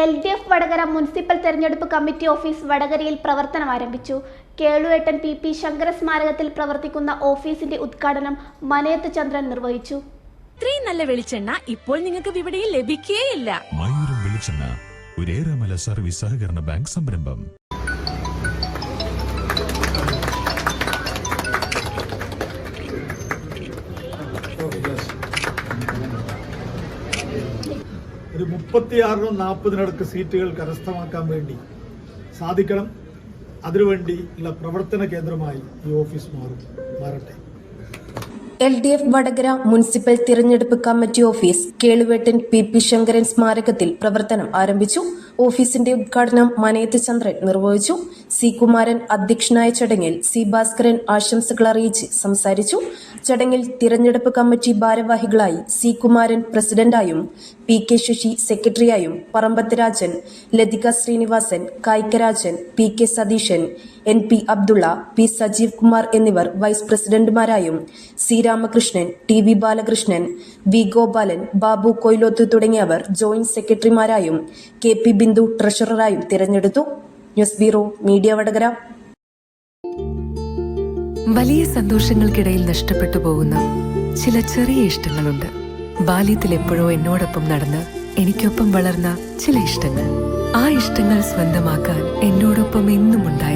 L D F Vadakara municipal തെരഞ്ഞെടുപ്പ് committee office വടകരയിൽ പ്രവർത്തനം ആരംഭിച്ചു. കേളുവേട്ടൻ പി പി ശങ്കര സ്മാരകത്തിൽ പ്രവർത്തിക്കുന്ന ഓഫീസിന്റെ ഉദ്ഘാടനം മനയത്ത് ചന്ദ്രൻ നിർവഹിച്ചു. ഇത്രയും നല്ല വെളിച്ചെണ്ണ ഇപ്പോൾ നിങ്ങൾക്ക് വിപണിയിൽ ലഭിക്കുകയില്ല മയൂരം വെളിച്ചെണ്ണ ഒരേറെമല സർവീസ് സഹകരണ ബാങ്ക് സംരംഭം. ഒരു മുപ്പത്തിയാറിനും നാൽപ്പതിനടുക്ക് സീറ്റുകൾ കരസ്ഥമാക്കാൻ വേണ്ടി സാധിക്കണം. അതിനുവേണ്ടി ഉള്ള പ്രവർത്തന കേന്ദ്രമായി ഈ ഓഫീസ് മാറും മാറട്ടെ. L D F Vadakara municipal തിരഞ്ഞെടുപ്പ് committee office Keluvettan P P Sankaran സ്മാരകത്തിൽ പ്രവർത്തനം ആരംഭിച്ചു. ഓഫീസിന്റെ ഉദ്ഘാടനം മനയത്ത് ചന്ദ്രൻ നിർവഹിച്ചു. സി കുമാരൻ അധ്യക്ഷനായ ചടങ്ങിൽ സി ഭാസ്കരൻ ആശംസകൾ അറിയിച്ച് സംസാരിച്ചു. ചടങ്ങിൽ തിരഞ്ഞെടുപ്പ് കമ്മിറ്റി ഭാരവാഹികളായി സി കുമാരൻ പ്രസിഡന്റായും P K Sasi സെക്രട്ടറിയായും Parambath Rajan Lathika Sreenivasan Kaikkarajan P K Satheesan N P Abdulla P Sajeev Kumar എന്നിവർ vice പ്രസിഡന്റുമാരായും C Ramakrishnan T V Balakrishnan V Gopalan Babu Koyiloth തുടങ്ങിയവർ ജോയിന്റ് സെക്രട്ടറിമാരായും കെ പി ബിന്ദു ട്രഷററായും തിരഞ്ഞെടുത്തു. News bureau media Vadakara. വലിയ സന്തോഷങ്ങൾക്കിടയിൽ നഷ്ടപ്പെട്ടു പോകുന്ന ചില ചെറിയ ഇഷ്ടങ്ങളുണ്ട്. ബാല്യത്തിൽ എപ്പോഴോ എന്നോടൊപ്പം നടന്ന് എനിക്കൊപ്പം വളർന്ന ചില ഇഷ്ടങ്ങൾ. ആ ഇഷ്ടങ്ങൾ സ്വന്തമാക്കാൻ എന്നോടൊപ്പം എന്നും ഉണ്ടായിരുന്ന